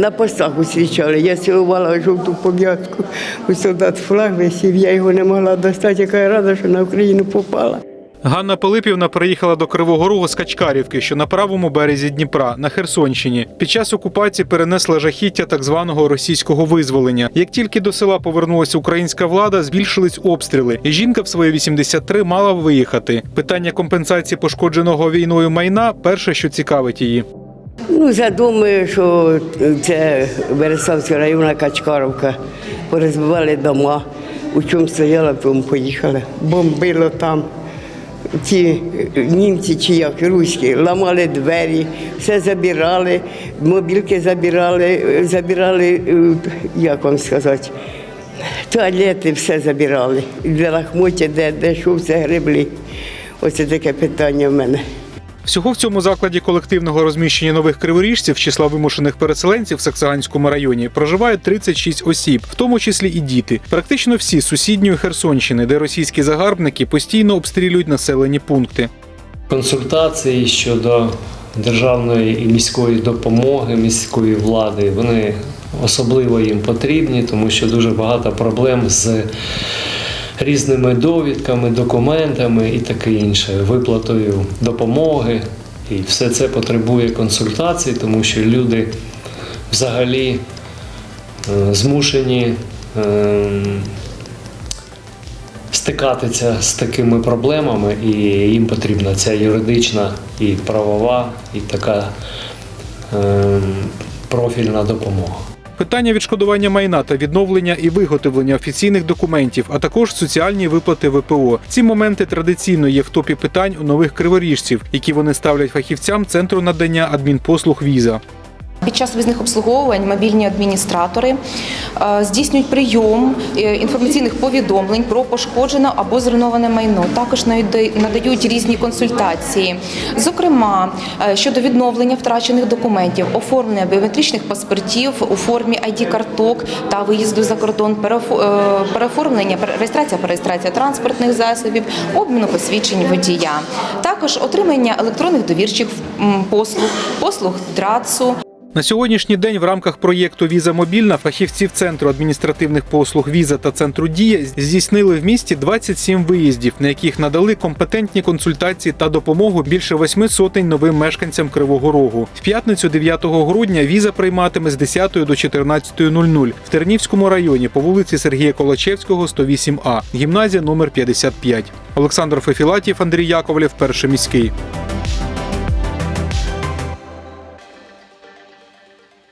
На постах зустрічали. Я цілувала жовту пов'язку. У солдат флаг висів, я його не могла достати, яка я рада, що на Україну попала. Ганна Пилипівна приїхала до Кривого Рогу з Качкарівки, що на правому березі Дніпра, на Херсонщині. Під час окупації перенесла жахіття так званого російського визволення. Як тільки до села повернулася українська влада, збільшились обстріли, і жінка в свої 83 мала виїхати. Питання компенсації пошкодженого війною майна перше, що цікавить її. Ну, задумаю, що це Береславська районна Качкаровка. Порозбивали дома. У чому стояла, тому поїхали. Бомбило там. Ті німці чи як руські ламали двері, все забирали, мобілки забирали, забирали, е, як вам сказати, туалети все забирали. Де лахмотя, де, де що, все гребли. Оце таке питання в мене. Всього в цьому закладі колективного розміщення нових криворіжців числа вимушених переселенців в Саксаганському районі проживає 36 осіб, в тому числі і діти. Практично всі з сусідньої Херсонщини, де російські загарбники постійно обстрілюють населені пункти. консультації щодо державної і міської допомоги міської влади. Вони особливо їм потрібні, тому що дуже багато проблем з різними довідками, документами і таке інше, виплатою допомоги. І все це потребує консультацій, тому що люди взагалі е, змушені. ем, стикатися з такими проблемами, і їм потрібна ця юридична і правова, і така ем, профільна допомога. Питання відшкодування майна та відновлення і виготовлення офіційних документів, а також соціальні виплати ВПО. Ці моменти традиційно є в топі питань у нових криворіжців, які вони ставлять фахівцям центру надання адмінпослуг віза. Під час візних обслуговувань мобільні адміністратори е, здійснюють прийом е, інформаційних повідомлень про пошкоджене або зруйноване майно. Також надають- різні консультації, зокрема е, щодо відновлення втрачених документів, оформлення біометричних паспортів у формі ID-карток та виїзду за кордон, переоформлення, реєстрація, перереєстрація транспортних засобів, обміну посвідчень водія, також отримання електронних довірчих послуг, послуг драцу. На сьогоднішній день в рамках проєкту Віза мобільна фахівців центру адміністративних послуг Віза та центру Дія здійснили в місті 27 виїздів, на яких надали компетентні консультації та допомогу більше восьми сотень новим мешканцям Кривого Рогу. В п'ятницю 9 грудня віза прийматиме з 10 до 14.00 в Тернівському районі по вулиці Сергія Колачевського, 108А, гімназія номер 55. Олександр Фефілатів, Андрій Яковлєв, перший міський.